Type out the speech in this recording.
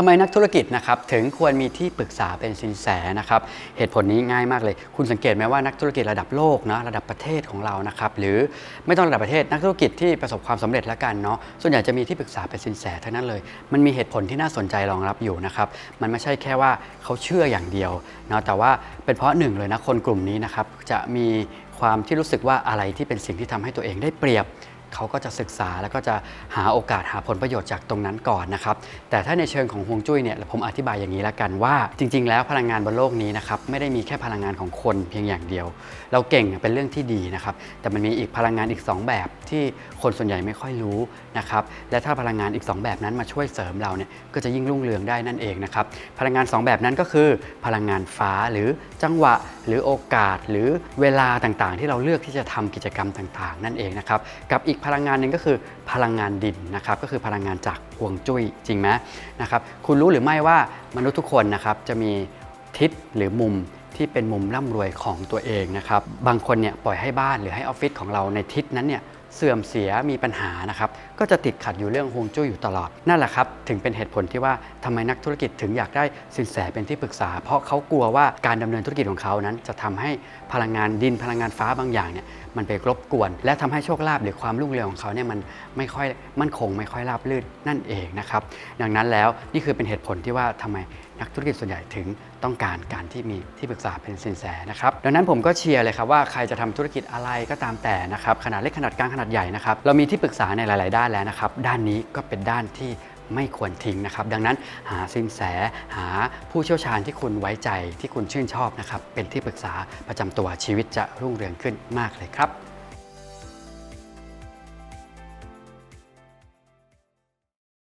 ทำไมนักธุรกิจนะครับถึงควรมีที่ปรึกษาเป็นสินแสนะครับเหตุผลนี้ง่ายมากเลย คุณสังเกตไหมว่านักธุรกิจระดับโลกนะระดับประเทศของเรานะครับหรือไม่ต้องระดับประเทศนักธุรกิจที่ประสบความสำเร็จแล้วกันเนาะส่วนใหญ่จะมีที่ปรึกษาเป็นสินแสทั้งนั้นเลย มันมีเหตุผลที่น่าสนใจรองรับอยู่นะครับมันไม่ใช่แค่ว่าเขาเชื่ออย่างเดียวเนาะแต่ว่าเป็นเพราะหนึ่งเลยนะคนกลุ่มนี้นะครับจะมีความที่รู้สึกว่าอะไรที่เป็นสิ่งที่ทำให้ตัวเองได้เปรียบ เขาก็จะศึกษาแล้วก็จะหาโอกาสหาผลประโยชน์จากตรงนั้นก่อนนะครับ แต่ถ้าในเชิงของฮวงจุ้ยเนี่ยผมอธิบายอย่างนี้แล้วกันว่า จริง ๆ แล้วพลังงานบนโลกนี้นะครับไม่ได้มีแค่พลังงานของคนเพียงอย่างเดียว เราเก่งเป็นเรื่องที่ดีนะครับ แต่มันมีอีกพลังงานอีก 2 แบบที่คนส่วนใหญ่ไม่ค่อยรู้นะครับ และถ้าพลังงานอีก 2 แบบนั้นมาช่วยเสริมเราเนี่ยก็จะยิ่งรุ่งเรืองได้นั่นเองนะครับ พลังงาน 2 แบบนั้นก็คือพลังงานฟ้าหรือจังหวะหรือโอกาสหรือเวลาต่างๆ ที่เราเลือกที่จะทำกิจกรรมต่าง ๆ นั่นเองนะครับ กับอีกพลังงานหนึ่งก็คือพลังงานดินนะครับก็คือพลังงานจากห่วงจุ้ยจริงไหมนะครับคุณรู้หรือไม่ว่ามนุษย์ทุกคนนะครับจะมีทิศหรือมุมที่เป็นมุมร่ำรวยของตัวเองนะครับบางคนเนี่ยปล่อยให้บ้านหรือให้ออฟฟิศของเราในทิศนั้นเนี่ย เสื่อมเสียมีปัญหานะครับก็จะติดขัดอยู่เรื่องฮวงจุ้ยอยู่ตลอด นั่นแหละครับ ถึงเป็นเหตุผลที่ว่าทำไมนักธุรกิจถึงอยากได้สินแสเป็นที่ปรึกษา เพราะเขากลัวว่าการดำเนินธุรกิจของเขานั้น จะทำให้พลังงานดินพลังงานฟ้าบางอย่างเนี่ยมันไปรบกวน และทำให้โชคลาภหรือความรุ่งเรืองของเขาเนี่ยมันไม่ค่อยมั่นคงไม่ค่อยราบรื่นนั่นเองนะครับดังนั้นแล้วนี่คือเป็นเหตุผลที่ว่าทำไม นักธุรกิจส่วนใหญ่ถึงต้องการการที่มีที่ปรึกษาเป็นสินแสนะครับดังนั้นผมก็เชียร์เลยครับว่าใครจะทำธุรกิจอะไรก็ตามแต่นะครับขนาดเล็กขนาดกลางขนาดใหญ่นะครับเรามีที่ปรึกษาในหลาย ๆ ด้านแล้วนะครับด้านนี้ก็เป็นด้านที่ไม่ควรทิ้งนะครับ ดังนั้นหาสินแสหาผู้เชี่ยวชาญที่คุณไว้ใจที่คุณชื่นชอบนะครับเป็นที่ปรึกษาประจำตัวชีวิตจะรุ่งเรืองขึ้นมากเลยครับ